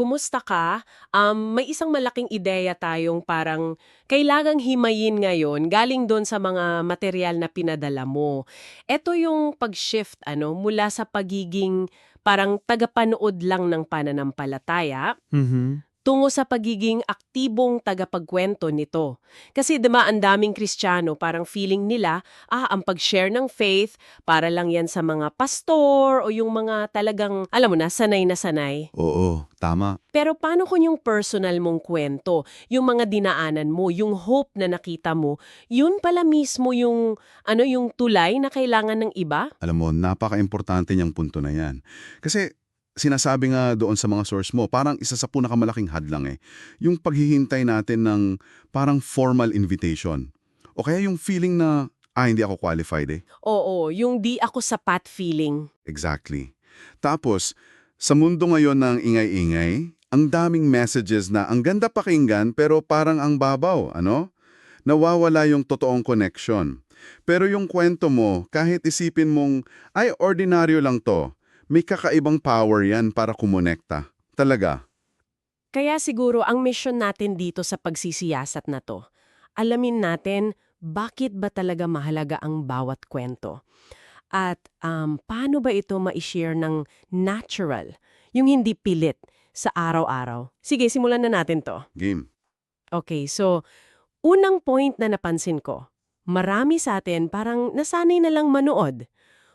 kumusta ka? Um, may isang malaking ideya tayong parang kailangang himayin ngayon galing doon sa mga material na pinadala mo. Ito yung pag-shift ano, mula sa pagiging parang tagapanood lang ng pananampalataya Mhm. Tungo sa pagiging aktibong tagapagkwento nito. Kasi dima ang daming Kristiyano parang feeling nila, ah, ang pag-share ng faith para lang yan sa mga pastor o yung mga talagang, alam mo na, sanay na sanay. Oo, tama. Pero paano kung yung personal mong kwento, yung mga dinaanan mo, yung hope na nakita mo, yun pala mismo yung, ano, yung tulay na kailangan ng iba? Alam mo, napaka-importante niyang punto na yan. Kasi sinasabi nga doon sa mga source mo, parang isa sa pinakamalaking hadlang eh. Yung paghihintay natin ng parang formal invitation. O kaya yung feeling na, ah, hindi ako qualified eh. Oo, yung di ako sapat feeling. Exactly. Tapos, sa mundo ngayon ng ingay-ingay, ang daming messages na ang ganda pakinggan pero parang ang babaw, ano? Nawawala yung totoong connection. Pero yung kwento mo, kahit isipin mong, ay, ordinaryo lang to, may kakaibang power yan para kumonekta. Talaga. Kaya siguro ang mission natin dito sa pagsisiyasat na to, alamin natin bakit ba talaga mahalaga ang bawat kwento. At um, paano ba ito ma-share ng natural, yung hindi pilit, sa araw-araw. Sige, simulan na natin to. Game. Okay, so unang point na napansin ko, marami sa atin parang nasanay na lang manood.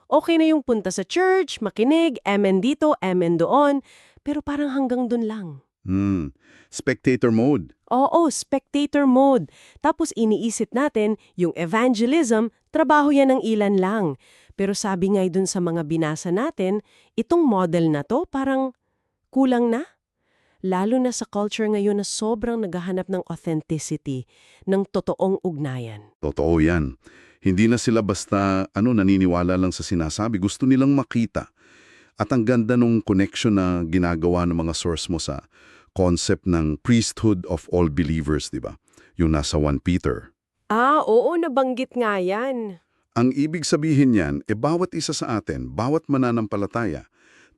Okay na yung punta sa church, makinig, emen dito, emen doon, pero parang hanggang dun lang. Hmm. Spectator mode. Oo, spectator mode. Tapos iniisip natin, yung evangelism, trabaho yan ng ilan lang. Pero sabi nga dun sa mga binasa natin, itong model na to parang kulang na. Lalo na sa culture ngayon na sobrang naghahanap ng authenticity, ng totoong ugnayan. Totoo yan. Hindi na sila basta ano naniniwala lang sa sinasabi, gusto nilang makita. At ang ganda nung connection na ginagawa ng mga source mo sa concept ng priesthood of all believers, di ba? Yung nasa 1 Peter. Ah, oo, nabanggit nga yan. Ang ibig sabihin niyan, e bawat isa sa atin, bawat mananampalataya,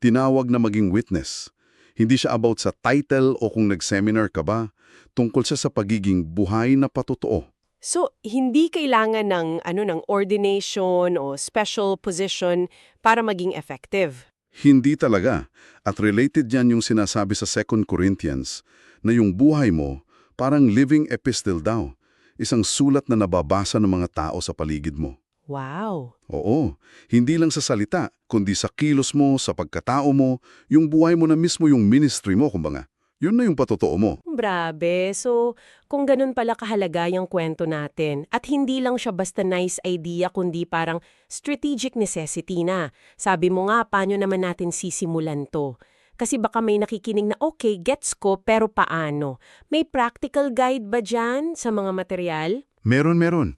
tinawag na maging witness. Hindi siya about sa title o kung nag-seminar ka ba, tungkol siya sa pagiging buhay na patotoo. So, hindi kailangan ng, ano, ng ordination o special position para maging effective. Hindi talaga. At related yan yung sinasabi sa 2 Corinthians na yung buhay mo parang living epistle daw. Isang sulat na nababasa ng mga tao sa paligid mo. Wow! Oo, hindi lang sa salita, kundi sa kilos mo, sa pagkatao mo, yung buhay mo na mismo yung ministry mo, kumbaga. Yun na yung patotoo mo. Brabe. So, kung ganun pala kahalaga yung kwento natin, at hindi lang siya basta nice idea, kundi parang strategic necessity na. Sabi mo nga, paano naman natin sisimulan to? Kasi baka may nakikinig na, okay, gets ko, pero paano? May practical guide ba dyan sa mga material? Meron, meron.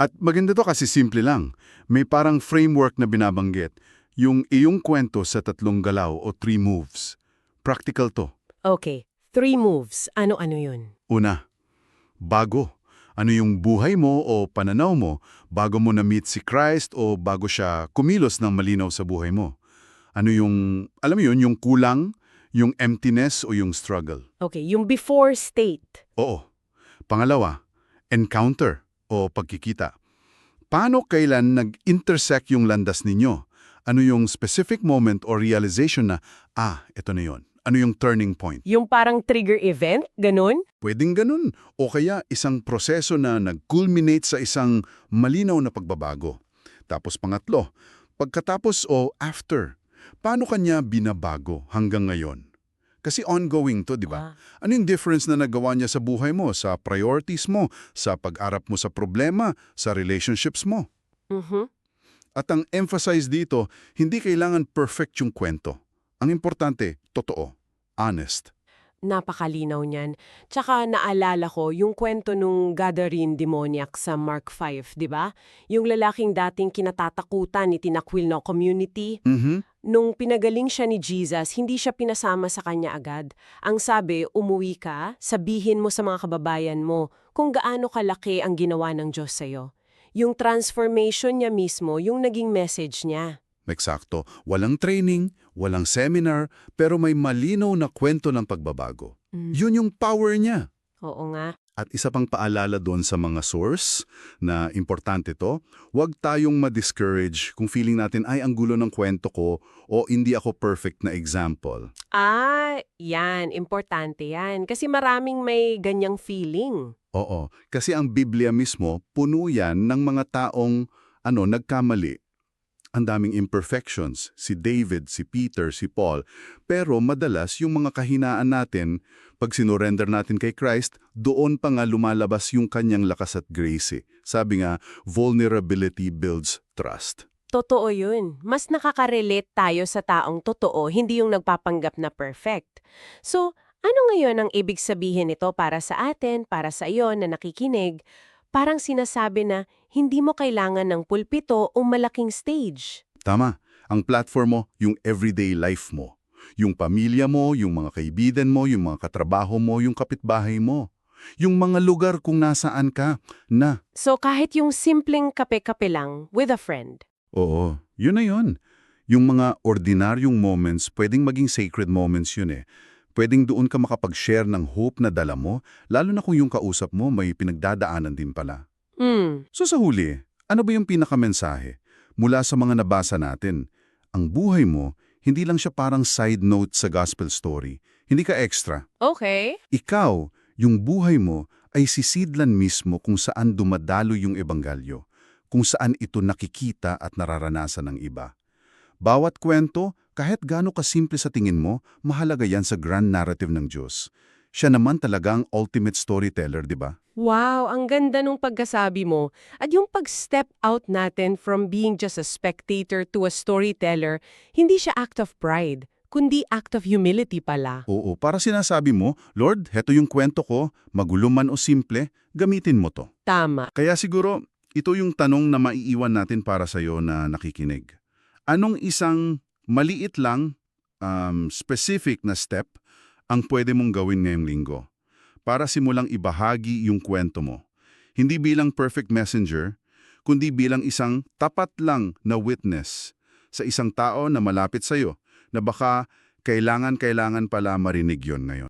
At maganda to kasi simple lang. May parang framework na binabanggit. Yung iyong kwento sa tatlong galaw o three moves. Practical to. Okay, three moves. Ano-ano yun? Una, bago. Ano yung buhay mo o pananaw mo bago mo na-meet si Christ o bago siya kumilos ng malinaw sa buhay mo? Ano yung, alam mo yun, yung kulang, yung emptiness o yung struggle? Okay, yung before state. Oo. Pangalawa, encounter o pagkikita. Paano kailan nag-intersect yung landas ninyo? Ano yung specific moment o realization na, ah, ito na yon. Ano yung turning point? Yung parang trigger event, ganun? Pwedeng ganun. O kaya isang proseso na nag-culminate sa isang malinaw na pagbabago. Tapos pangatlo, pagkatapos o after, paano kanya binabago hanggang ngayon? Kasi ongoing to, di ba? Ah. Ano yung difference na nagawa niya sa buhay mo, sa priorities mo, sa pag-arap mo sa problema, sa relationships mo? Mhm. At ang emphasize dito, hindi kailangan perfect yung kwento. Ang importante, totoo, honest. Napakalinaw niyan. Tsaka naalala ko yung kwento nung Gadarene demoniac sa Mark 5, di ba? Yung lalaking dating kinatatakutan ni tinakwil na community. Mhm. Nung pinagaling siya ni Jesus, hindi siya pinasama sa kanya agad. Ang sabi, umuwi ka, sabihin mo sa mga kababayan mo kung gaano kalaki ang ginawa ng Diyos sa'yo. Yung transformation niya mismo, yung naging message niya. Eksakto. Walang training, walang seminar, pero may malinaw na kwento ng pagbabago. Mm. Yun yung power niya. Oo nga. At isa pang paalala doon sa mga source na importante to, huwag tayong ma-discourage kung feeling natin ay ang gulo ng kwento ko o hindi ako perfect na example. Ah, yan. Importante yan. Kasi maraming may ganyang feeling. Oo, kasi ang Biblia mismo puno yan ng mga taong ano, nagkamali. Ang daming imperfections, si David, si Peter, si Paul. Pero madalas yung mga kahinaan natin, pag sinurrender natin kay Christ, doon pa nga lumalabas yung kanyang lakas at grace. eh. Sabi nga, vulnerability builds trust. Totoo yun. Mas nakaka-relate tayo sa taong totoo, hindi yung nagpapanggap na perfect. So, ano ngayon ang ibig sabihin nito para sa atin, para sa iyo na nakikinig? Parang sinasabi na hindi mo kailangan ng pulpito o malaking stage. Tama, ang platform mo, yung everyday life mo. Yung pamilya mo, yung mga kaibigan mo, yung mga katrabaho mo, yung kapitbahay mo. Yung mga lugar kung nasaan ka na So kahit yung simpleng kape-kape lang with a friend. Oo, yun na yun. Yung mga ordinaryong moments, pwedeng maging sacred moments yun eh. Pwedeng doon ka makapag-share ng hope na dala mo, lalo na kung yung kausap mo may pinagdadaanan din pala. Hmm, So sa huli, ano ba yung pinakamensahe? Mula sa mga nabasa natin, ang buhay mo, hindi lang siya parang side note sa gospel story. Hindi ka extra. okay. Ikaw, yung buhay mo, ay sisidlan mismo kung saan dumadalo yung ebanggalyo, kung saan ito nakikita at nararanasan ng iba. Bawat kwento, kahit gaano kasimple sa tingin mo, mahalaga yan sa grand narrative ng Diyos. Siya naman talagang ultimate storyteller, di ba? Wow, ang ganda nung pagkasabi mo. At yung pag-step out natin from being just a spectator to a storyteller, hindi siya act of pride, kundi act of humility pala. Oo, para sinasabi mo, Lord, heto yung kwento ko, magulo man o simple, gamitin mo to. Tama. Kaya siguro, ito yung tanong na maiiwan natin para sa'yo na nakikinig. Anong isang maliit lang, um, specific na step ang pwede mong gawin ngayong linggo para simulang ibahagi yung kwento mo? Hindi bilang perfect messenger, kundi bilang isang tapat lang na witness sa isang tao na malapit sa'yo na baka kailangan-kailangan pala marinig yon ngayon.